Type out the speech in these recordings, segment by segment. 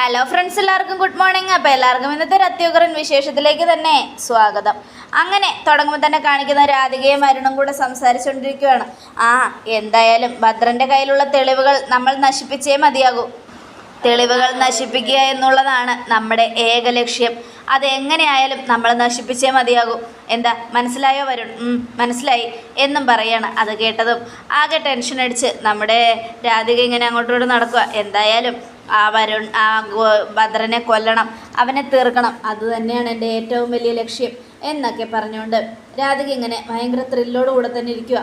Hello friends എല്ലാവർക്കും good morning അപ്പോൾ എല്ലാവർക്കും ഇന്നത്തെ ഒരു അത്യുഗ്രൻ വിശേഷത്തിലേക്ക് തന്നെ സ്വാഗതം. അങ്ങനെ തുടങ്ങുമ്പോൾ തന്നെ കാണിക്കുന്ന രാധികയും അരുണും കൂടെ സംസാരിച്ചുകൊണ്ടിരിക്കുകയാണ്. ആ എന്തായാലും ഭദ്രന്റെ കയ്യിലുള്ള തെളിവുകൾ നമ്മൾ നശിപ്പിച്ചേ മതിയാകൂ. തെളിവുകൾ നശിപ്പിക്കുക എന്നുള്ളതാണ് നമ്മുടെ ഏക ലക്ഷ്യം. അതെങ്ങനെയായാലും നമ്മൾ നശിപ്പിച്ചേ മതിയാകൂ. എന്താ മനസ്സിലായോ വരുൺ? മനസ്സിലായി എന്നും പറയാണ്. അത് കേട്ടതും ആകെ ടെൻഷൻ അടിച്ച് നമ്മുടെ രാധിക ഇങ്ങനെ അങ്ങോട്ടോട്ട് നടക്കുക എന്തായാലും ആ വരുൺ ആ ഭദ്രനെ കൊല്ലണം അവനെ തീർക്കണം. അതുതന്നെയാണ് എന്റെ ഏറ്റവും വലിയ ലക്ഷ്യം എന്നൊക്കെ പറഞ്ഞുകൊണ്ട് രാധിക ഇങ്ങനെ ഭയങ്കര ത്രില്ലോട് കൂടെ തന്നെ ഇരിക്കുക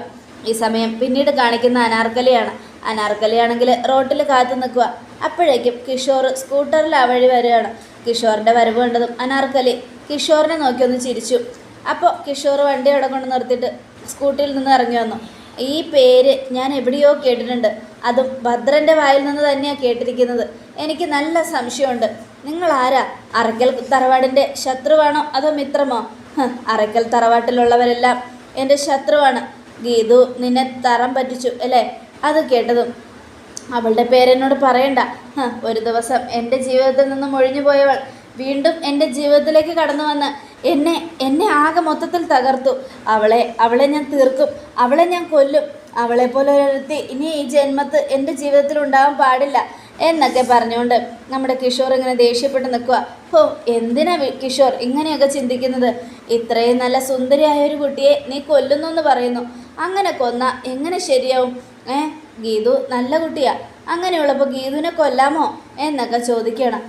ഈ സമയം പിന്നീട് കാണിക്കുന്ന അനാർക്കലിയാണ്. അനാർക്കലിയാണെങ്കിൽ റോട്ടിൽ കാത്തു നിൽക്കുക അപ്പോഴേക്കും കിഷോർ സ്കൂട്ടറിൽ ആ വഴി വരികയാണ്. കിഷോറിന്റെ വരവ് കണ്ടതും അനാർക്കലി കിഷോറിനെ നോക്കി ഒന്ന് ചിരിച്ചു. അപ്പോൾ കിഷോർ വണ്ടി അവിടെ കൊണ്ട് നിർത്തിയിട്ട് സ്കൂട്ടിയിൽ നിന്ന് ഇറങ്ങി വന്നു. ഈ പേര് ഞാൻ എവിടെയോ കേട്ടിട്ടുണ്ട്. അതും ഭദ്രന്റെ വായിൽ നിന്ന് തന്നെയാണ് കേട്ടിരിക്കുന്നത്. എനിക്ക് നല്ല സംശയമുണ്ട്. നിങ്ങൾ ആരാ? അറക്കൽ തറവാടിന്റെ ശത്രുവാണോ അതോ മിത്രമോ? അറക്കൽ തറവാട്ടിലുള്ളവരെല്ലാം എന്റെ ശത്രുവാണ്. ഗീതു നിന്നെ തറം പറ്റിച്ചു അല്ലേ? അത് കേട്ടതും അവളുടെ പേരെന്നോട് പറയണ്ട. ഒരു ദിവസം എന്റെ ജീവിതത്തിൽ നിന്നും ഒഴിഞ്ഞു പോയവൾ വീണ്ടും എന്റെ ജീവിതത്തിലേക്ക് കടന്നു വന്ന് എന്നെ എന്നെ ആകെ മൊത്തത്തിൽ തകർത്തു. അവളെ അവളെ ഞാൻ തീർക്കും. അവളെ ഞാൻ കൊല്ലും. അവളെ പോലെ ഒരൊരുത്തി ഇനി ഈ ജന്മത്ത് എന്റെ ജീവിതത്തിൽ ഉണ്ടാവാൻ പാടില്ല എന്നൊക്കെ പറഞ്ഞുകൊണ്ട് നമ്മുടെ കിഷോർ ഇങ്ങനെ ദേഷ്യപ്പെട്ട് നിൽക്കുക ഹോ എന്തിനാ കിഷോർ ഇങ്ങനെയൊക്കെ ചിന്തിക്കുന്നത്? ഇത്രയും നല്ല സുന്ദരിയായ ഒരു കുട്ടിയെ നീ കൊല്ലുന്നു എന്ന് പറയുന്നു. അങ്ങനെ കൊന്ന എങ്ങനെ ശരിയാവും? ഏ ഗീതു നല്ല കുട്ടിയാ. അങ്ങനെയുള്ളപ്പോൾ ഗീതുവിനെ കൊല്ലാമോ എന്നൊക്കെ ചോദിക്കണം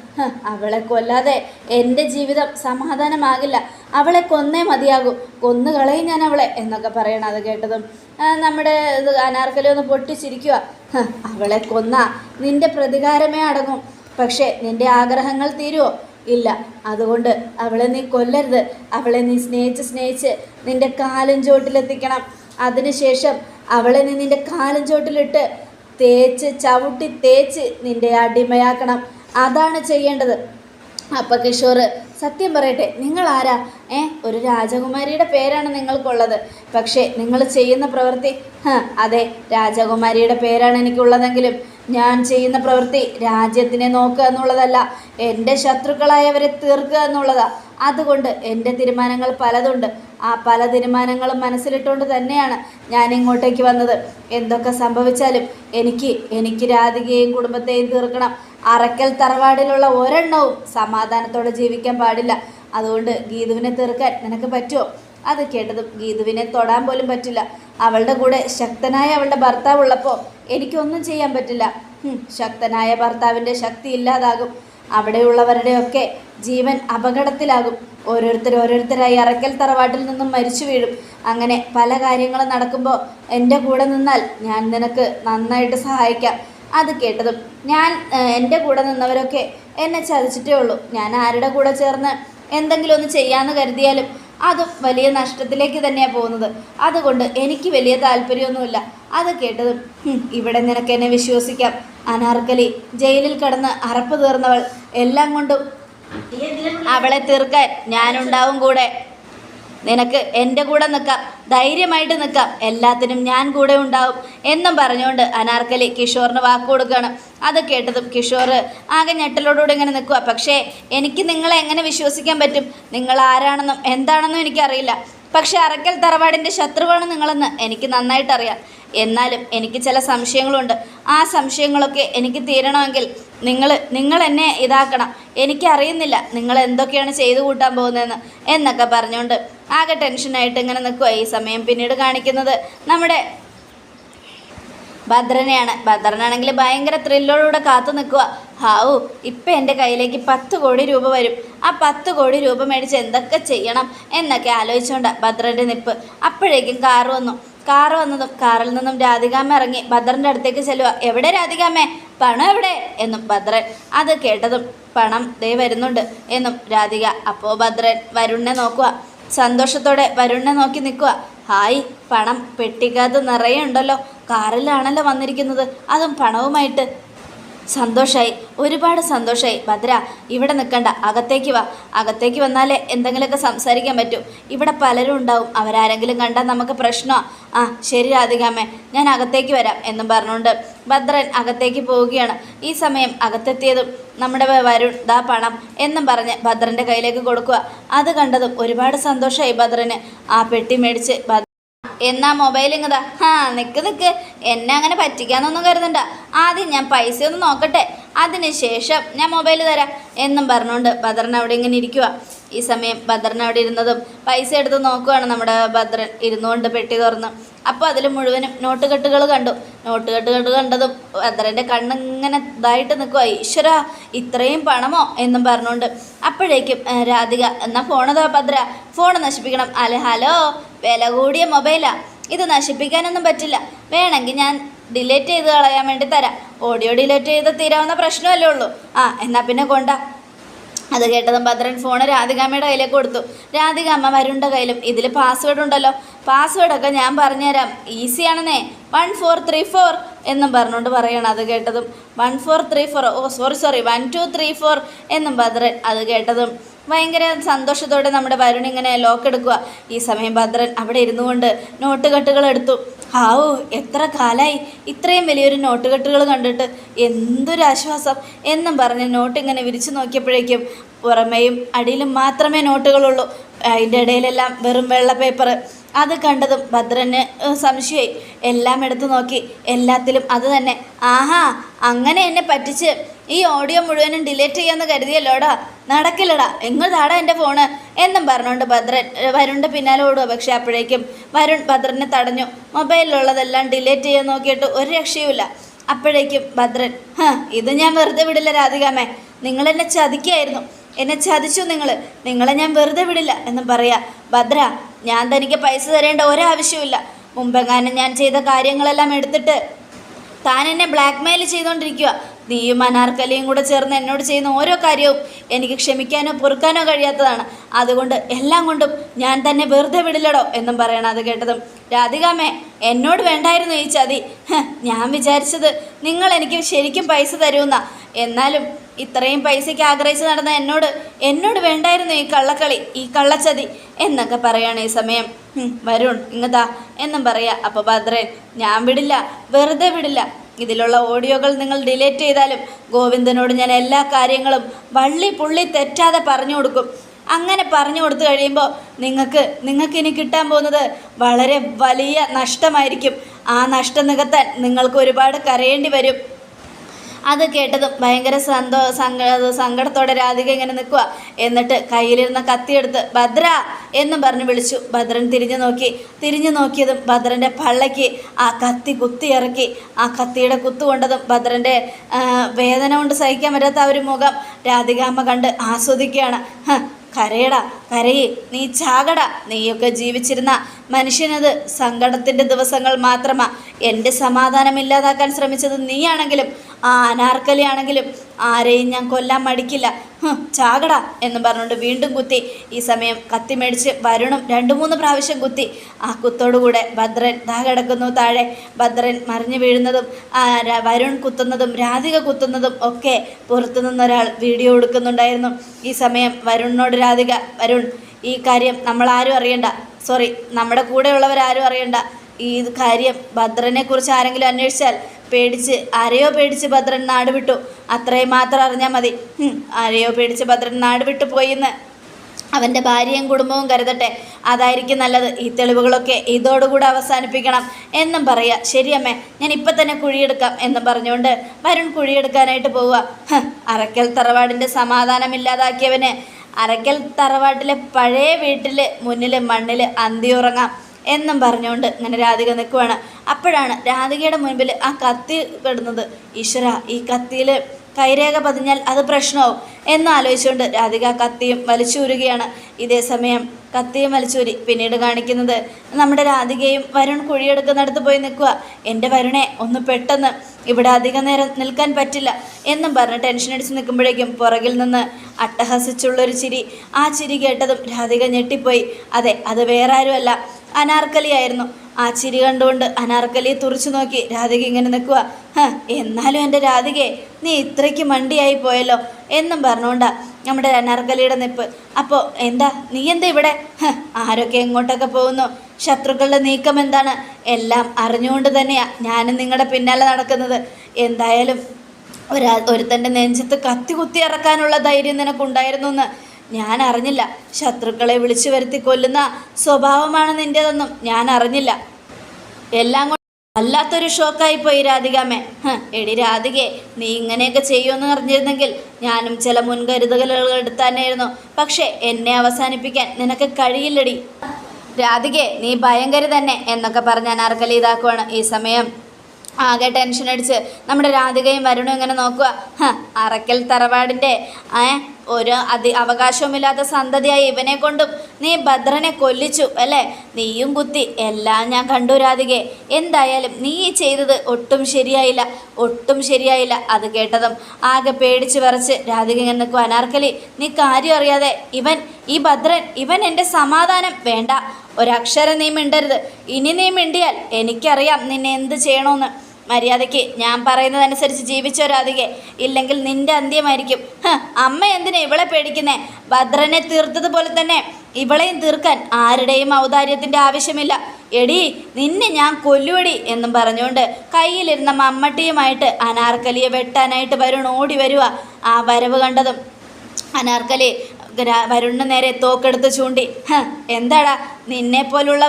അവളെ കൊല്ലാതെ എന്റെ ജീവിതം സമാധാനമാകില്ല. അവളെ കൊന്നേ മതിയാകും. കൊന്നു കളയും ഞാൻ അവളെ എന്നൊക്കെ പറയണം അത് കേട്ടതും. നമ്മുടെ ഇത് അനാർക്കലി ഒന്ന് പൊട്ടിച്ചിരിക്കുക അവളെ കൊന്ന നിന്റെ പ്രതികാരമേ അടങ്ങും. പക്ഷേ നിന്റെ ആഗ്രഹങ്ങൾ തീരുമോ ഇല്ല. അതുകൊണ്ട് അവളെ നീ കൊല്ലരുത്. അവളെ നീ സ്നേഹിച്ച് സ്നേഹിച്ച് നിന്റെ കാലും ചോട്ടിലെത്തിക്കണം അതിനുശേഷം അവളെ നീ നിന്റെ കാലും ചോട്ടിലിട്ട് തേച്ച് ചവിട്ടി തേച്ച് നിന്റെ അടിമയാക്കണം. അതാണ് ചെയ്യേണ്ടത്. അപ്പോൾ കിഷോർ സത്യം പറയട്ടെ നിങ്ങൾ ആരാ ഏ ഒരു രാജകുമാരിയുടെ പേരാണ് നിങ്ങൾക്കുള്ളത്. പക്ഷേ നിങ്ങൾ ചെയ്യുന്ന പ്രവൃത്തി അതെ രാജകുമാരിയുടെ പേരാണ് എനിക്കുള്ളതെങ്കിലും ഞാൻ ചെയ്യുന്ന പ്രവൃത്തി രാജ്യത്തിനെ നോക്കുക എന്നുള്ളതല്ല എന്റെ ശത്രുക്കളായവരെ തീർക്കുക എന്നുള്ളതാ. അതുകൊണ്ട് എന്റെ തീരുമാനങ്ങൾ പലതുണ്ട്. ആ പല തീരുമാനങ്ങളും മനസ്സിലിട്ടുകൊണ്ട് തന്നെയാണ് ഞാൻ ഇങ്ങോട്ടേക്ക് വന്നത്. എന്തൊക്കെ സംഭവിച്ചാലും എനിക്ക് എനിക്ക് രാധികയെയും കുടുംബത്തെയും തീർക്കണം. അറക്കൽ തറവാടിലുള്ള ഒരെണ്ണവും സമാധാനത്തോടെ ജീവിക്കാൻ പാടില്ല. അതുകൊണ്ട് ഗീതുവിനെ തീർക്കാൻ നിനക്ക് പറ്റുമോ അത് കേട്ടതും ഗീതുവിനെ തൊടാൻ പോലും പറ്റില്ല. അവളുടെ കൂടെ ശക്തനായ അവളുടെ ഭർത്താവ് ഉള്ളപ്പോൾ എനിക്കൊന്നും ചെയ്യാൻ പറ്റില്ല. ശക്തനായ ഭർത്താവിന്റെ ശക്തി ഇല്ലാതാകും. അവിടെയുള്ളവരുടെയൊക്കെ ജീവൻ അപകടത്തിലാകും. ഓരോരുത്തർ ഓരോരുത്തരായി അറക്കൽ തറവാട്ടിൽ നിന്നും മരിച്ചു വീഴും. അങ്ങനെ പല കാര്യങ്ങളും നടക്കുമ്പോൾ എന്റെ കൂടെ നിന്നാൽ ഞാൻ നിനക്ക് നന്നായിട്ട് സഹായിക്കാം. അത് കേട്ടതും ഞാൻ എന്റെ കൂടെ നിന്നവരൊക്കെ എന്നെ ചതിച്ചിട്ടേ ഉള്ളൂ. ഞാൻ ആരുടെ കൂടെ ചേർന്ന് എന്തെങ്കിലും ഒന്ന് ചെയ്യാമെന്ന് കരുതിയാലും അതും വലിയ നഷ്ടത്തിലേക്ക് തന്നെയാണ് പോകുന്നത്. അതുകൊണ്ട് എനിക്ക് വലിയ താല്പര്യമൊന്നുമില്ല. അത് കേട്ടതും "ഹും, ഇവിടെ നിനക്ക് എന്നെ വിശ്വസിക്കാം. അനാർക്കലി ജയിലിൽ കടന്ന് അറപ്പ് തീർന്നവൾ എല്ലാം കൊണ്ടും അവളെ തീർക്കാൻ ഞാനുണ്ടാവും കൂടെ. നിനക്ക് എന്റെ കൂടെ നിൽക്കാം. ധൈര്യമായിട്ട് നിൽക്കാം. എല്ലാത്തിനും ഞാൻ കൂടെ ഉണ്ടാവും എന്നും പറഞ്ഞുകൊണ്ട് അനാർക്കലി കിഷോറിന് വാക്ക് കൊടുക്കുകയാണ്. അത് കേട്ടതും കിഷോർ ആകെ ഞെട്ടലോടുകൂടി ഇങ്ങനെ നിൽക്കുക പക്ഷേ എനിക്ക് നിങ്ങളെ എങ്ങനെ വിശ്വസിക്കാൻ പറ്റും? നിങ്ങൾ ആരാണെന്നും എന്താണെന്നും എനിക്കറിയില്ല. പക്ഷേ അറക്കൽ തറവാടിന്റെ ശത്രുവാണ് നിങ്ങളെന്ന് എനിക്ക് നന്നായിട്ടറിയാം. എന്നാലും എനിക്ക് ചില സംശയങ്ങളുണ്ട്. ആ സംശയങ്ങളൊക്കെ എനിക്ക് തീരണമെങ്കിൽ നിങ്ങൾ നിങ്ങൾ എന്നെ ഇതാക്കണം. എനിക്കറിയുന്നില്ല നിങ്ങൾ എന്തൊക്കെയാണ് ചെയ്തു കൂട്ടാൻ പോകുന്നതെന്ന് എന്നൊക്കെ പറഞ്ഞുകൊണ്ട് ആകെ ടെൻഷനായിട്ട് ഇങ്ങനെ നിൽക്കുക ഈ സമയം പിന്നീട് കാണിക്കുന്നത് നമ്മുടെ ഭദ്രനെയാണ്. ഭദ്രനാണെങ്കിൽ ഭയങ്കര ത്രില്ലോടുകൂടെ കാത്തു നിൽക്കുക ഹാവു ഇപ്പം എന്റെ കയ്യിലേക്ക് പത്ത് കോടി രൂപ വരും. ആ പത്ത് കോടി രൂപ മേടിച്ച് എന്തൊക്കെ ചെയ്യണം എന്നൊക്കെ ആലോചിച്ചുകൊണ്ട് ഭദ്രന്റെ നിപ്പ്. അപ്പോഴേക്കും കാറ് വന്നു. കാറ് വന്നതും കാറിൽ നിന്നും രാധികാമ്മ ഇറങ്ങി. ഭദ്രന്റെ അടുത്തേക്ക് ചെല്ലുക എവിടെ രാധികാമ്മേ? പണം എവിടെ? എന്നും ഭദ്രൻ അത് കേട്ടതും പണം ദേ വരുന്നുണ്ട് എന്നും രാധിക. അപ്പോൾ ഭദ്രൻ വരുണിനെ നോക്കുക സന്തോഷത്തോടെ വരുണിനെ നോക്കി നിൽക്കുക. ഹായ് പണം പെട്ടിക്കകത്ത് നിറയെ ഉണ്ടല്ലോ. കാറിലാണല്ലോ വന്നിരിക്കുന്നത്. അതും പണവുമായിട്ട്. സന്തോഷമായി ഒരുപാട് സന്തോഷമായി ഭദ്ര ഇവിടെ നിൽക്കണ്ട. അകത്തേക്ക് വാ. അകത്തേക്ക് വന്നാലേ എന്തെങ്കിലുമൊക്കെ സംസാരിക്കാൻ പറ്റൂ. ഇവിടെ പലരും ഉണ്ടാവും. അവരാരെങ്കിലും കണ്ടാൽ നമുക്ക് പ്രശ്നമോ. ആ ശരി രാധികാമ്മേ ഞാൻ അകത്തേക്ക് വരാം എന്നും പറഞ്ഞുകൊണ്ട് ഭദ്രൻ അകത്തേക്ക് പോവുകയാണ്. ഈ സമയം അകത്തെത്തിയതും നമ്മുടെ വരുൺ ദാ പണം എന്നും പറഞ്ഞ് ഭദ്രന്റെ കയ്യിലേക്ക് കൊടുക്കുക. അത് കണ്ടതും ഒരുപാട് സന്തോഷമായി ഭദ്രന്. ആ പെട്ടി മേടിച്ച് എന്നാ മൊബൈൽ ഇങ്ങതാ? ഹാ നിക്ക് നിക്ക്. എന്നെ അങ്ങനെ പറ്റിക്കാന്നൊന്നും കരുതണ്ട. ആദ്യം ഞാൻ പൈസ ഒന്ന് നോക്കട്ടെ. അതിന് ശേഷം ഞാൻ മൊബൈൽ തരാം. എന്നും പറഞ്ഞുകൊണ്ട് ഭദ്രൻ അവിടെ ഇങ്ങനെ ഇരിക്കുക ഈ സമയം ഭദ്രൻ അവിടെ ഇരുന്നതും പൈസ എടുത്ത് നോക്കുവാണ് നമ്മുടെ ഭദ്രൻ ഇരുന്നുകൊണ്ട് പെട്ടി തുറന്ന്. അപ്പോൾ അതിൽ മുഴുവനും നോട്ട് കെട്ടുകൾ കണ്ടു. നോട്ട് കെട്ടുകൾ കണ്ടതും ഭദ്രന്റെ കണ്ണിങ്ങനെ ഇതായിട്ട് നിൽക്കുക ഈശ്വര ഇത്രയും പണമോ എന്നും പറഞ്ഞുകൊണ്ട് അപ്പോഴേക്കും ആ, രാധിക എന്നാൽ ഫോണതാ ഭദ്ര. ഫോൺ നശിപ്പിക്കണം. അല്ലെ ഹലോ? വില കൂടിയ മൊബൈലാ. ഇത് നശിപ്പിക്കാനൊന്നും പറ്റില്ല. വേണമെങ്കിൽ ഞാൻ ഡിലീറ്റ് ചെയ്ത് കളയാൻ വേണ്ടി തരാം. ഓഡിയോ ഡിലീറ്റ് ചെയ്ത് തീരാവുന്ന പ്രശ്നമല്ലേ ഉള്ളൂ. ആ എന്നാൽ പിന്നെ കൊണ്ട. അത് കേട്ടതും ഭദ്രൻ ഫോണ് രാധികാമ്മയുടെ കയ്യിലേക്ക് കൊടുത്തു. രാധികാമ്മ വരുണ്ട കയ്യിലും ഇതിൽ പാസ്വേഡ് ഉണ്ടല്ലോ. പാസ്വേഡൊക്കെ ഞാൻ പറഞ്ഞുതരാം. ഈസിയാണെന്നേ വൺ ഫോർ ത്രീ ഫോർ എന്നും പറഞ്ഞുകൊണ്ട് പറയണം. അത് കേട്ടതും one four three four oh sorry sorry one two three four എന്നും ഭദ്രൻ അത് കേട്ടതും ഭയങ്കര സന്തോഷത്തോടെ നമ്മുടെ വരുൺ ഇങ്ങനെ ലോക്ക് എടുക്കുക. ഈ സമയം ഭദ്രൻ അവിടെ ഇരുന്നു കൊണ്ട് നോട്ട് കെട്ടുകൾ എടുത്തു. ഹാവു എത്ര കാലായി? ഇത്രയും വലിയൊരു നോട്ട് കെട്ടുകൾ കണ്ടിട്ട് എന്തൊരു ആശ്വാസം എന്നും പറഞ്ഞ് നോട്ട് ഇങ്ങനെ വിരിച്ചു നോക്കിയപ്പോഴേക്കും പുറമേയും അടിയിലും മാത്രമേ നോട്ടുകളുള്ളൂ. അതിന്റെ ഇടയിലെല്ലാം വെറും വെള്ള പേപ്പർ അത് കണ്ടതും ഭദ്രന് സംശയമായി. എല്ലാം എടുത്തു നോക്കി. എല്ലാത്തിലും അത് തന്നെ. ആഹാ അങ്ങനെ എന്നെ പറ്റിച്ച് ഈ ഓഡിയോ മുഴുവനും ഡിലീറ്റ് ചെയ്യാന്ന് കരുതിയല്ലോടാ. നടക്കില്ലടാ. എങ്ങ് താടാ എന്റെ ഫോണ്? എന്നും പറഞ്ഞുകൊണ്ട് ഭദ്രൻ വരുണിന്റെ പിന്നാലെ ഓടുക പക്ഷെ അപ്പോഴേക്കും വരുൺ ഭദ്രനെ തടഞ്ഞു. മൊബൈലിലുള്ളതെല്ലാം ഡിലീറ്റ് ചെയ്യാൻ നോക്കിയിട്ട് ഒരു രക്ഷയുമില്ല. അപ്പോഴേക്കും ഭദ്രൻ ഹ ഇത് ഞാൻ വെറുതെ വിടില്ല രാധികാമേ. നിങ്ങളെന്നെ ചതിക്കായിരുന്നു. എന്നെ ചതിച്ചു നിങ്ങൾ നിങ്ങളെ ഞാൻ വെറുതെ വിടില്ല എന്ന് പറയാ. ഭദ്ര ഞാൻ തനിക്ക് പൈസ തരേണ്ട ഒരാവശ്യവുമില്ല. മുമ്പെങ്ങാനും ഞാൻ ചെയ്ത കാര്യങ്ങളെല്ലാം എടുത്തിട്ട് താൻ എന്നെ ബ്ലാക്ക് മെയിൽ ചെയ്തുകൊണ്ടിരിക്കുക നീയും അനാർക്കലിയും കൂടെ ചേർന്ന് എന്നോട് ചെയ്യുന്ന ഓരോ കാര്യവും എനിക്ക് ക്ഷമിക്കാനോ പൊറുക്കാനോ കഴിയാത്തതാണ്. അതുകൊണ്ട് എല്ലാം കൊണ്ടും ഞാൻ തന്നെ വെറുതെ വിടില്ലടോ എന്നും പറയണം അത് കേട്ടതും. രാധികാമേ എന്നോട് വേണ്ടായിരുന്നു ഈ ചതി. ഞാൻ വിചാരിച്ചത് നിങ്ങൾ എനിക്ക് ശരിക്കും പൈസ തരുമെന്നാ എന്നാലും ഇത്രയും പൈസയ്ക്ക് ആഗ്രഹിച്ച് നടന്ന എന്നോട് എന്നോട് വേണ്ടായിരുന്നു ഈ കള്ളക്കളി ഈ കള്ളച്ചതി എന്നൊക്കെ പറയാണ് ഈ സമയം. വരുൺ ഇങ്ങതാ എന്നും പറയാ അപ്പോൾ ഭദ്രൻ ഞാൻ വിടില്ല വെറുതെ വിടില്ല. ഇതിലുള്ള ഓഡിയോകൾ നിങ്ങൾ ഡിലീറ്റ് ചെയ്താലും ഗോവിന്ദനോട് ഞാൻ എല്ലാ കാര്യങ്ങളും വള്ളി പുള്ളി തെറ്റാതെ പറഞ്ഞു കൊടുക്കും. അങ്ങനെ പറഞ്ഞു കൊടുത്തു കഴിയുമ്പോൾ നിങ്ങൾക്ക് നിങ്ങൾക്ക് ഇനി കിട്ടാൻ പോകുന്നത് വളരെ വലിയ നഷ്ടമായിരിക്കും. ആ നഷ്ടം നികത്താൻ നിങ്ങൾക്ക് ഒരുപാട് കരയേണ്ടി വരും. അത് കേട്ടതും ഭയങ്കര സന്തോ സങ്ക സങ്കടത്തോടെ രാധിക ഇങ്ങനെ നിൽക്കുക എന്നിട്ട് കയ്യിലിരുന്ന കത്തിയെടുത്ത് ഭദ്ര! എന്ന് പറഞ്ഞ് വിളിച്ചു. ഭദ്രൻ തിരിഞ്ഞു നോക്കി. തിരിഞ്ഞു നോക്കിയതും ഭദ്രന്റെ പള്ളയ്ക്ക് ആ കത്തി കുത്തി ഇറക്കി. ആ കത്തിയുടെ കുത്തു കൊണ്ടതും ഭദ്രന്റെ വേദന കൊണ്ട് സഹിക്കാൻ പറ്റാത്ത ആ ഒരു മുഖം രാധികാമ്മ കണ്ട് ആസ്വദിക്കുകയാണ്. കരയടാ കരയെ. നീ ചാകട. നീയൊക്കെ ജീവിച്ചിരുന്ന മനുഷ്യനത് സങ്കടത്തിന്റെ ദിവസങ്ങൾ മാത്രമാ. എന്റെ സമാധാനം ഇല്ലാതാക്കാൻ ശ്രമിച്ചത് നീയാണെങ്കിലും ആ അനാർക്കലിയാണെങ്കിലും ആരെയും ഞാൻ കൊല്ലാൻ മടിക്കില്ല. ചാകടാ എന്ന് പറഞ്ഞുകൊണ്ട് വീണ്ടും കുത്തി. ഈ സമയം കത്തിമേടിച്ച് വരുണും രണ്ട് മൂന്ന് പ്രാവശ്യം കുത്തി. ആ കുത്തോടുകൂടെ ഭദ്രൻ ദാ കിടക്കുന്നു താഴെ. ഭദ്രൻ മറിഞ്ഞു വീഴുന്നതും വരുൺ കുത്തുന്നതും രാധിക കുത്തുന്നതും ഒക്കെ പുറത്തു നിന്നൊരാൾ വീഡിയോ എടുക്കുന്നുണ്ടായിരുന്നു. ഈ സമയം വരുണിനോട് രാധിക വരുൺ ഈ കാര്യം നമ്മൾ ആരും അറിയണ്ട. സോറി നമ്മുടെ കൂടെയുള്ളവരാരും അറിയണ്ട. ഈ കാര്യം ഭദ്രനെ കുറിച്ച് ആരെങ്കിലും അന്വേഷിച്ചാൽ പേടിച്ച് ആരെയോ പേടിച്ച് ഭദ്രൻ നാട് വിട്ടു. അത്രയും മാത്രം അറിഞ്ഞാൽ മതി. ആരെയോ പേടിച്ച് ഭദ്രൻ നാട് വിട്ടു പോയിന്ന്. അവന്റെ ഭാര്യയും കുടുംബവും കരുതട്ടെ. അതായിരിക്കും നല്ലത്. ഈ തെളിവുകളൊക്കെ ഇതോടുകൂടെ അവസാനിപ്പിക്കണം എന്നും പറയുക ശരിയമ്മേ ഞാൻ ഇപ്പം തന്നെ കുഴിയെടുക്കാം എന്നും പറഞ്ഞുകൊണ്ട് വരുൺ കുഴിയെടുക്കാനായിട്ട് പോവുക. അറക്കൽ തറവാടിന്റെ സമാധാനം ഇല്ലാതാക്കിയവന് അറക്കൽ തറവാട്ടിലെ പഴയ വീട്ടിൽ മുന്നിൽ മണ്ണിൽ അന്തിയുറങ്ങാം എന്നും പറഞ്ഞുകൊണ്ട് ഇങ്ങനെ രാധിക നിൽക്കുവാണ് അപ്പോഴാണ് രാധികയുടെ മുൻപിൽ ആ കത്തി പെടുന്നത്. ഈശ്വര ഈ കത്തിയിൽ കൈരേഖ പതിഞ്ഞാൽ അത് പ്രശ്നമാവും എന്നാലോചിച്ചുകൊണ്ട് രാധിക കത്തിയും വലിച്ചൂരുകയാണ് ഇതേ സമയം കത്തിയും വലിച്ചൂരി പിന്നീട് കാണിക്കുന്നത് നമ്മുടെ രാധികയും വരുൺ കുഴിയെടുക്കുന്നിടത്ത് പോയി നിൽക്കുക. എന്റെ വരുണെ ഒന്ന് പെട്ടെന്ന്. ഇവിടെ അധിക നേരം നിൽക്കാൻ പറ്റില്ല എന്നും പറഞ്ഞ് ടെൻഷൻ അടിച്ച് നിൽക്കുമ്പോഴേക്കും പുറകിൽ നിന്ന് അട്ടഹസിച്ചുള്ളൊരു ചിരി. ആ ചിരി കേട്ടതും രാധിക ഞെട്ടിപ്പോയി. അതെ അത് വേറെ ആരുമല്ല അനാർക്കലിയായിരുന്നു. ആ ചിരി കണ്ടുകൊണ്ട് അനാർക്കലിയെ തുറച്ചു നോക്കി രാധിക ഇങ്ങനെ നിൽക്കുക എന്നാലും എന്റെ രാധികയെ നീ ഇത്രയ്ക്ക് മണ്ടിയായി പോയല്ലോ എന്നും പറഞ്ഞുകൊണ്ടാ നമ്മുടെ അനാർക്കലിയുടെ നിപ്പ്. അപ്പോൾ എന്താ നീ എന്താ ഇവിടെ? ആരൊക്കെ എങ്ങോട്ടൊക്കെ പോകുന്നു? ശത്രുക്കളുടെ നീക്കം എന്താണ്? എല്ലാം അറിഞ്ഞുകൊണ്ട് തന്നെയാണ് ഞാനും നിങ്ങളുടെ പിന്നാലെ നടക്കുന്നത്. എന്തായാലും ഒരാ ഒരുത്തന്റെ നെഞ്ചത്ത് കത്തി കുത്തി ഇറക്കാനുള്ള ധൈര്യം നിനക്കുണ്ടായിരുന്നു എന്ന് ഞാൻ അറിഞ്ഞില്ല ശത്രുക്കളെ വിളിച്ചു വരുത്തി കൊല്ലുന്ന സ്വഭാവമാണ് നിന്റേതെന്നും ഞാൻ അറിഞ്ഞില്ല എല്ലാം കൊണ്ട് വല്ലാത്തൊരു ഷോക്കായി പോയി രാധികാമേ. എടി രാധികെ നീ ഇങ്ങനെയൊക്കെ ചെയ്യുമെന്ന് അറിഞ്ഞിരുന്നെങ്കിൽ ഞാനും ചില മുൻകരുതലുകൾ എടുത്താനായിരുന്നു. പക്ഷേ എന്നെ അവസാനിപ്പിക്കാൻ നിനക്ക് കഴിയില്ലടി. രാധികെ നീ ഭയങ്കര തന്നെ എന്നൊക്കെ പറഞ്ഞ് അനാർക്കലി ഇതാക്കുവാണ് ഈ സമയം. ആകെ ടെൻഷൻ അടിച്ച് നമ്മുടെ രാധികയും വരുണും ഇങ്ങനെ നോക്കുക അറക്കൽ തറവാടിന്റെ ഒരു അതി അവകാശവുമില്ലാത്ത സന്തതിയായി ഇവനെ കൊണ്ടും നീ ഭദ്രനെ കൊല്ലിച്ചു അല്ലേ? നീയും കുത്തി എല്ലാം ഞാൻ കണ്ടു രാധികയെ എന്തായാലും നീ ചെയ്തത് ഒട്ടും ശരിയായില്ല ഒട്ടും ശരിയായില്ല. അത് കേട്ടതും ആകെ പേടിച്ചു വിറച്ച് രാധിക എന്നൊക്കെ അനാർക്കലി നീ കാര്യം അറിയാതെ ഇവൻ ഈ ഭദ്രൻ ഇവൻ എന്റെ സമാധാനം വേണ്ട. ഒരക്ഷരം നീ മിണ്ടരുത്. ഇനി നീ മിണ്ടിയാൽ എനിക്കറിയാം നിന്നെ എന്ത് ചെയ്യണമെന്ന് മര്യാദയ്ക്ക് ഞാൻ പറയുന്നതനുസരിച്ച് ജീവിച്ചോ രാധികെ. ഇല്ലെങ്കിൽ നിന്റെ അന്ത്യമായിരിക്കും. അമ്മ എന്തിനാ ഇവളെ പേടിക്കുന്നേ? ഭദ്രനെ തീർത്തതുപോലെ തന്നെ ഇവളെയും തീർക്കാൻ ആരുടെയും ഔദാര്യത്തിന്റെ ആവശ്യമില്ല. എടി നിന്നെ ഞാൻ കൊല്ലുവടി എന്നും പറഞ്ഞുകൊണ്ട് കയ്യിലിരുന്ന മമ്മട്ടിയുമായിട്ട് അനാർക്കലിയെ വെട്ടാനായിട്ട് വരുൺ ഓടി വരുക ആ വരവ് കണ്ടതും. അനാർക്കലി വരുണിന് നേരെ തോക്കെടുത്ത് ചൂണ്ടി. എന്താടാ നിന്നെ പോലുള്ള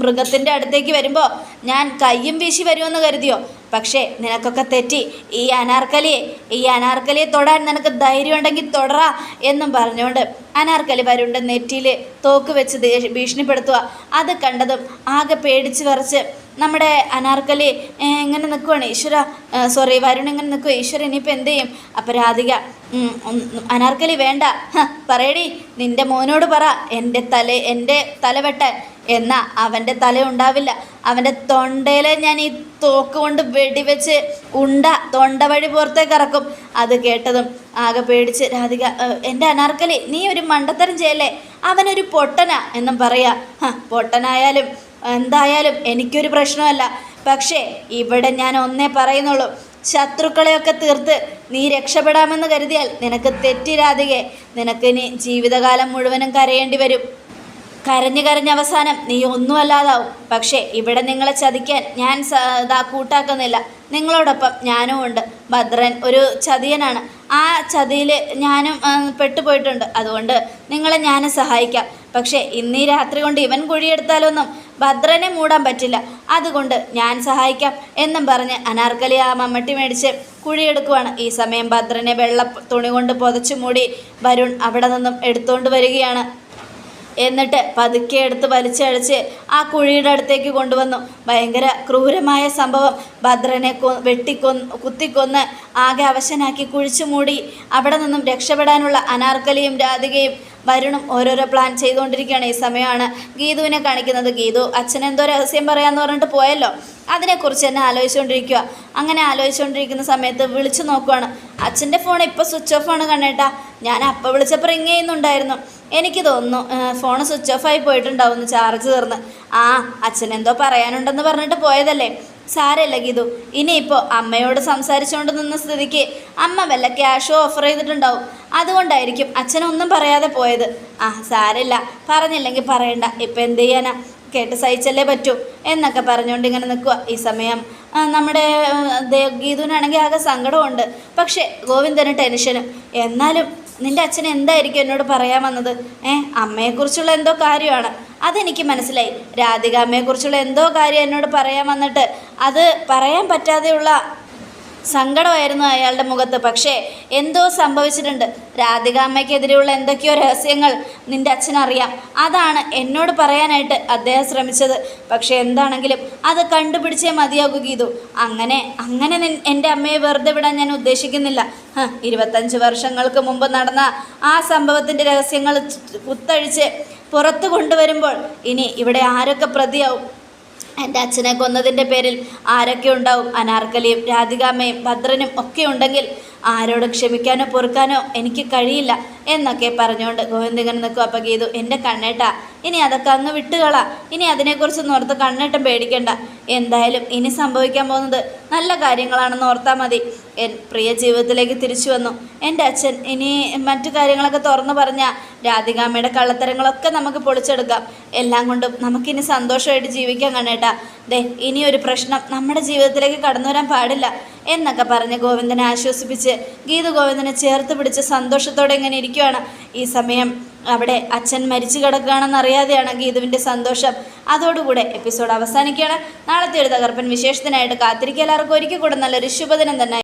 മൃഗത്തിന്റെ അടുത്തേക്ക് വരുമ്പോൾ ഞാൻ കയ്യും വീശി വരുമെന്ന് കരുതിയോ? പക്ഷേ നിനക്കൊക്കെ തെറ്റി. ഈ അനാർക്കലിയെ ഈ അനാർക്കലിയെ തൊടാൻ നിനക്ക് ധൈര്യം ഉണ്ടെങ്കിൽ തൊടറാ എന്നും പറഞ്ഞുകൊണ്ട് അനാർക്കലി വരുണ്ട് നെറ്റിയിൽ തോക്ക് വെച്ച് ഭീഷണിപ്പെടുത്തുക അത് കണ്ടതും ആകെ പേടിച്ച് വിറച്ച് നമ്മുടെ അനാർക്കലി എങ്ങനെ നിൽക്കുവാണ് ഈശ്വര സോറി വരുൺ ഇങ്ങനെ നിൽക്കുക ഈശ്വര ഇനിയിപ്പോൾ എന്ത് ചെയ്യും? അപ്പം രാധിക അനാർക്കലി വേണ്ട. പറയടി നിന്റെ മോനോട് പറ. എന്റെ തല എന്റെ തല വെട്ടാൻ എന്നാ അവന്റെ തല ഉണ്ടാവില്ല. അവന്റെ തൊണ്ടയിലെ ഞാൻ ഈ തോക്ക് കൊണ്ട് വെടിവെച്ച് ഉണ്ട തൊണ്ട വഴി പുറത്തേക്ക് ഇറക്കും. അത് കേട്ടതും ആകെ പേടിച്ച് രാധിക "ഏ, എന്റെ അനാർക്കലി നീ ഒരു മണ്ടത്തരം ചെയ്യല്ലേ? അവനൊരു പൊട്ടനാ എന്നും പറയാ. പൊട്ടനായാലും എന്തായാലും എനിക്കൊരു പ്രശ്നമല്ല. പക്ഷേ ഇവിടെ ഞാൻ ഒന്നേ പറയുന്നുള്ളൂ. ശത്രുക്കളെയൊക്കെ തീർത്ത് നീ രക്ഷപ്പെടാമെന്ന് കരുതിയാൽ നിനക്ക് തെറ്റിരാധികെ നിനക്കിനി ജീവിതകാലം മുഴുവനും കരയേണ്ടി വരും. കരഞ്ഞു കരഞ്ഞ അവസാനം നീ ഒന്നുമല്ലാതാവും. പക്ഷേ ഇവിടെ നിങ്ങളെ ചതിക്കാൻ ഞാൻ ഇതാ കൂട്ടാക്കുന്നില്ല. നിങ്ങളോടൊപ്പം ഞാനും ഉണ്ട്. ഭദ്രൻ ഒരു ചതിയനാണ്. ആ ചതിയിൽ ഞാനും പെട്ടുപോയിട്ടുണ്ട്. അതുകൊണ്ട് നിങ്ങളെ ഞാനും സഹായിക്കാം. പക്ഷേ ഇന്നീ രാത്രി കൊണ്ട് ഇവൻ കുഴിയെടുത്താലൊന്നും ഭദ്രനെ മൂടാൻ പറ്റില്ല. അതുകൊണ്ട് ഞാൻ സഹായിക്കാം എന്നും പറഞ്ഞ് അനാർക്കലി ആ മമ്മട്ടി മേടിച്ച് കുഴിയെടുക്കുവാണ്. ഈ സമയം ഭദ്രനെ വെള്ള തുണി കൊണ്ട് പുതച്ചു മൂടി വരുൺ അവിടെ നിന്നും എടുത്തുകൊണ്ട് വരികയാണ്. എന്നിട്ട് പതുക്കെ എടുത്ത് വലിച്ചഴച്ച് ആ കുഴിയുടെ അടുത്തേക്ക് കൊണ്ടുവന്നു. ഭയങ്കര ക്രൂരമായ സംഭവം. ഭദ്രനെ കൊ വെട്ടിക്കൊന്ന് കുത്തിക്കൊന്ന് ആകെ അവശനാക്കി കുഴിച്ചു മൂടി. അവിടെ നിന്നും രക്ഷപ്പെടാനുള്ള അനാർക്കലിയും രാധികയും വരുണും ഓരോരോ പ്ലാൻ ചെയ്തുകൊണ്ടിരിക്കുകയാണ്. ഈ സമയമാണ് ഗീതുവിനെ കാണിക്കുന്നത്. ഗീതു അച്ഛനെന്തോ രഹസ്യം പറയാമെന്ന് പറഞ്ഞിട്ട് പോയല്ലോ. അതിനെക്കുറിച്ച് തന്നെ ആലോചിച്ചുകൊണ്ടിരിക്കുക അങ്ങനെ ആലോചിച്ചുകൊണ്ടിരിക്കുന്ന സമയത്ത് വിളിച്ചു നോക്കുവാണ്. അച്ഛന്റെ ഫോൺ ഇപ്പോൾ സ്വിച്ച് ഓഫ് ആണ് കണ്ണേട്ടാ. ഞാൻ അപ്പോൾ വിളിച്ചപ്പോൾ റിങ് ചെയ്യുന്നുണ്ടായിരുന്നു. എനിക്ക് തോന്നുന്നു ഫോൺ സ്വിച്ച് ഓഫ് ആയി പോയിട്ടുണ്ടാവുന്നു ചാർജ് തീർന്ന്. ആ അച്ഛൻ എന്തോ പറയാനുണ്ടെന്ന് പറഞ്ഞിട്ട് പോയതല്ലേ? സാരമില്ല ഗീതു. ഇനിയിപ്പോൾ അമ്മയോട് സംസാരിച്ചുകൊണ്ട് നിന്ന സ്ഥിതിക്ക് അമ്മ വല്ല ക്യാഷോ ഓഫർ ചെയ്തിട്ടുണ്ടാവും. അതുകൊണ്ടായിരിക്കും അച്ഛനൊന്നും പറയാതെ പോയത്. ആ സാരല്ല. പറഞ്ഞില്ലെങ്കിൽ പറയണ്ട. ഇപ്പം എന്ത് ചെയ്യാനാ? കേട്ട് സഹിച്ചല്ലേ പറ്റൂ എന്നൊക്കെ പറഞ്ഞുകൊണ്ട് ഇങ്ങനെ നിൽക്കുക ഈ സമയം നമ്മുടെ ഗീതുവിനാണെങ്കിൽ ആകെ സങ്കടമുണ്ട് പക്ഷേ ഗോവിന്ദന് ടെൻഷനും. എന്നാലും നിന്റെ അച്ഛൻ എന്തായിരിക്കും എന്നോട് പറയാൻ വന്നത്? ഏ അമ്മയെക്കുറിച്ചുള്ള എന്തോ കാര്യമാണ്. അതെനിക്ക് മനസ്സിലായി. രാധിക അമ്മയെക്കുറിച്ചുള്ള എന്തോ കാര്യം എന്നോട് പറയാൻ വന്നിട്ട് അത് പറയാൻ പറ്റാതെയുള്ള സങ്കടമായിരുന്നു അയാളുടെ മുഖത്ത്. പക്ഷേ എന്തോ സംഭവിച്ചിട്ടുണ്ട്. രാധിക അമ്മയ്ക്കെതിരെയുള്ള എന്തൊക്കെയോ രഹസ്യങ്ങൾ നിന്റെ അച്ഛനറിയാം. അതാണ് എന്നോട് പറയാനായിട്ട് അദ്ദേഹം ശ്രമിച്ചത്. പക്ഷേ എന്താണെങ്കിലും അത് കണ്ടുപിടിച്ചേ മതിയാകൂ ഗീതു. അങ്ങനെ അങ്ങനെ എന്റെ അമ്മയെ വെറുതെ വിടാൻ ഞാൻ ഉദ്ദേശിക്കുന്നില്ല. ഇരുപത്തഞ്ച് വർഷങ്ങൾക്ക് മുമ്പ് നടന്ന ആ സംഭവത്തിന്റെ രഹസ്യങ്ങൾ കുത്തഴിച്ച് പുറത്തു കൊണ്ടുവരുമ്പോൾ ഇനി ഇവിടെ ആരൊക്കെ പ്രതിയാവും? എന്റെ അച്ഛനെ കൊന്നതിന്റെ പേരിൽ ആരൊക്കെ ഉണ്ടാവും? അനാർക്കലിയും രാധികാമ്മയും ഭദ്രനും ഒക്കെ ഉണ്ടെങ്കിൽ ആരോട് ക്ഷമിക്കാനോ പൊറുക്കാനോ എനിക്ക് കഴിയില്ല എന്നൊക്കെ പറഞ്ഞുകൊണ്ട് ഗോവിന്ദ് ഇങ്ങനെ നിൽക്കും. അപ്പം ഗീതു എന്റെ കണ്ണേട്ടാ ഇനി അതൊക്കെ അങ്ങ് വിട്ടുകളാ. ഇനി അതിനെക്കുറിച്ച് ഓർത്ത് കണ്ണേട്ടം പേടിക്കണ്ട. എന്തായാലും ഇനി സംഭവിക്കാൻ പോകുന്നത് നല്ല കാര്യങ്ങളാണെന്ന് ഓർത്താൽ മതി. എൻ പ്രിയ ജീവിതത്തിലേക്ക് തിരിച്ചു വന്നു. എന്റെ അച്ഛൻ ഇനി മറ്റു കാര്യങ്ങളൊക്കെ തുറന്നു പറഞ്ഞാൽ രാധികാമ്മയുടെ കള്ളത്തരങ്ങളൊക്കെ നമുക്ക് പൊളിച്ചെടുക്കാം. എല്ലാം കൊണ്ടും നമുക്കിനി സന്തോഷമായിട്ട് ജീവിക്കാൻ കണ്ണേട്ടാ. ദേ ഇനി ഒരു പ്രശ്നം നമ്മുടെ ജീവിതത്തിലേക്ക് കടന്നു വരാൻ പാടില്ല. എന്നൊക്കെ പറഞ്ഞ് ഗോവിന്ദനെ ആശ്വസിപ്പിച്ച് ഗീതു ഗോവിന്ദനെ ചേർത്ത് പിടിച്ച് സന്തോഷത്തോടെ ഇങ്ങനെ ഇരിക്കുവാണ്. ഈ സമയം അവിടെ അച്ഛൻ മരിച്ചു കിടക്കുകയാണെന്ന് അറിയാതെയാണ് ഗീതുവിന്റെ സന്തോഷം. അതോടുകൂടെ എപ്പിസോഡ് അവസാനിക്കുകയാണ്. നാളത്തെ ഒരു തകർപ്പൻ വിശേഷത്തിനായിട്ട് കാത്തിരിക്കുക. എല്ലാവർക്കും ഒരിക്കൽ കൂടെ നല്ലൊരു ശുഭദിനം തന്നെ.